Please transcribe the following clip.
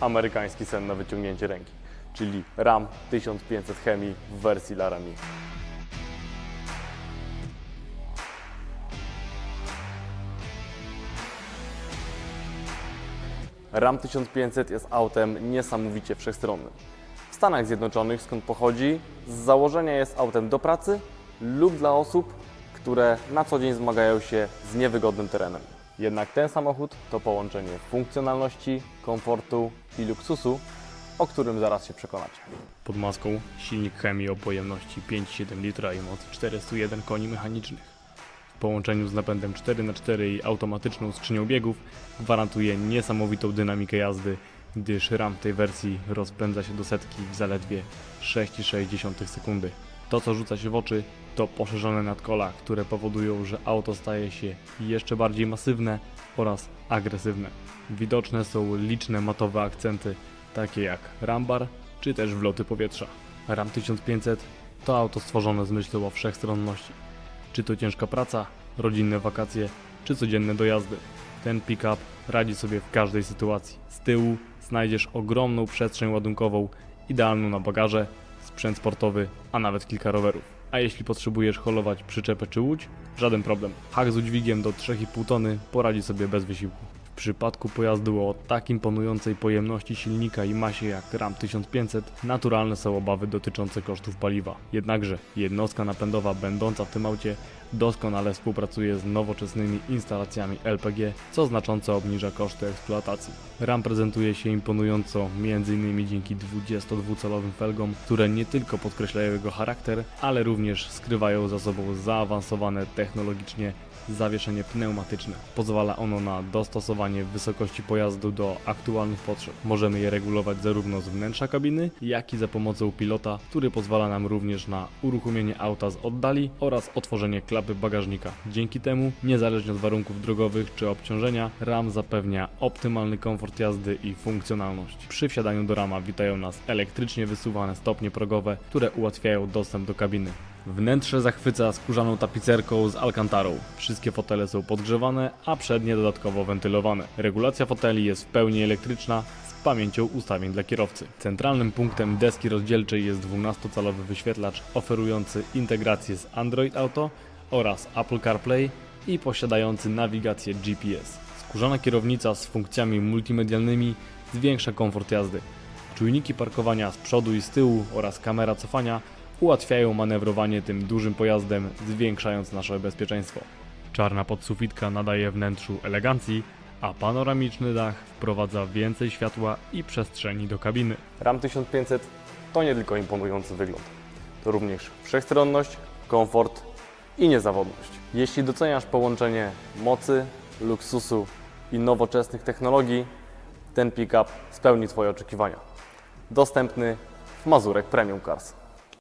amerykański sen na wyciągnięcie ręki, czyli Ram 1500 Hemi w wersji Laramie. Ram 1500 jest autem niesamowicie wszechstronnym. W Stanach Zjednoczonych, skąd pochodzi, z założenia jest autem do pracy lub dla osób, które na co dzień zmagają się z niewygodnym terenem. Jednak ten samochód to połączenie funkcjonalności, komfortu i luksusu, o którym zaraz się przekonacie. Pod maską silnik chemii o pojemności 5,7 litra i mocy 401 koni mechanicznych w połączeniu z napędem 4x4 i automatyczną skrzynią biegów gwarantuje niesamowitą dynamikę jazdy, gdyż ram tej wersji rozpędza się do setki w zaledwie 6,6 sekundy. To co rzuca się w oczy to poszerzone nadkola, które powodują, że auto staje się jeszcze bardziej masywne oraz agresywne. Widoczne są liczne matowe akcenty, takie jak rambar czy też wloty powietrza. Ram 1500 to auto stworzone z myślą o wszechstronności. Czy to ciężka praca, rodzinne wakacje, czy codzienne dojazdy. Ten pick-up radzi sobie w każdej sytuacji. Z tyłu znajdziesz ogromną przestrzeń ładunkową, idealną na bagaże, sprzęt sportowy, a nawet kilka rowerów. A jeśli potrzebujesz holować przyczepę czy łódź, żaden problem. Hak z udźwigiem do 3,5 tony poradzi sobie bez wysiłku. W przypadku pojazdu o tak imponującej pojemności silnika i masie jak Ram 1500, naturalne są obawy dotyczące kosztów paliwa. Jednakże jednostka napędowa będąca w tym aucie doskonale współpracuje z nowoczesnymi instalacjami LPG, co znacząco obniża koszty eksploatacji. Ram prezentuje się imponująco m.in. dzięki 22-calowym felgom, które nie tylko podkreślają jego charakter, ale również skrywają za sobą zaawansowane technologicznie zawieszenie pneumatyczne. Pozwala ono na dostosowanie wysokości pojazdu do aktualnych potrzeb. Możemy je regulować zarówno z wnętrza kabiny, jak i za pomocą pilota, który pozwala nam również na uruchomienie auta z oddali oraz otworzenie klapy bagażnika. Dzięki temu, niezależnie od warunków drogowych czy obciążenia, RAM zapewnia optymalny komfort jazdy i funkcjonalność. Przy wsiadaniu do rama witają nas elektrycznie wysuwane stopnie progowe, które ułatwiają dostęp do kabiny. Wnętrze zachwyca skórzaną tapicerką z alkantarą. Wszystkie fotele są podgrzewane, a przednie dodatkowo wentylowane. Regulacja foteli jest w pełni elektryczna z pamięcią ustawień dla kierowcy. Centralnym punktem deski rozdzielczej jest 12-calowy wyświetlacz oferujący integrację z Android Auto oraz Apple CarPlay i posiadający nawigację GPS. Skórzana kierownica z funkcjami multimedialnymi zwiększa komfort jazdy. Czujniki parkowania z przodu i z tyłu oraz kamera cofania ułatwiają manewrowanie tym dużym pojazdem, zwiększając nasze bezpieczeństwo. Czarna podsufitka nadaje wnętrzu elegancji, a panoramiczny dach wprowadza więcej światła i przestrzeni do kabiny. Ram 1500 to nie tylko imponujący wygląd, to również wszechstronność, komfort i niezawodność. Jeśli doceniasz połączenie mocy, luksusu i nowoczesnych technologii, ten pick-up spełni Twoje oczekiwania. Dostępny w Mazurek Premium Cars.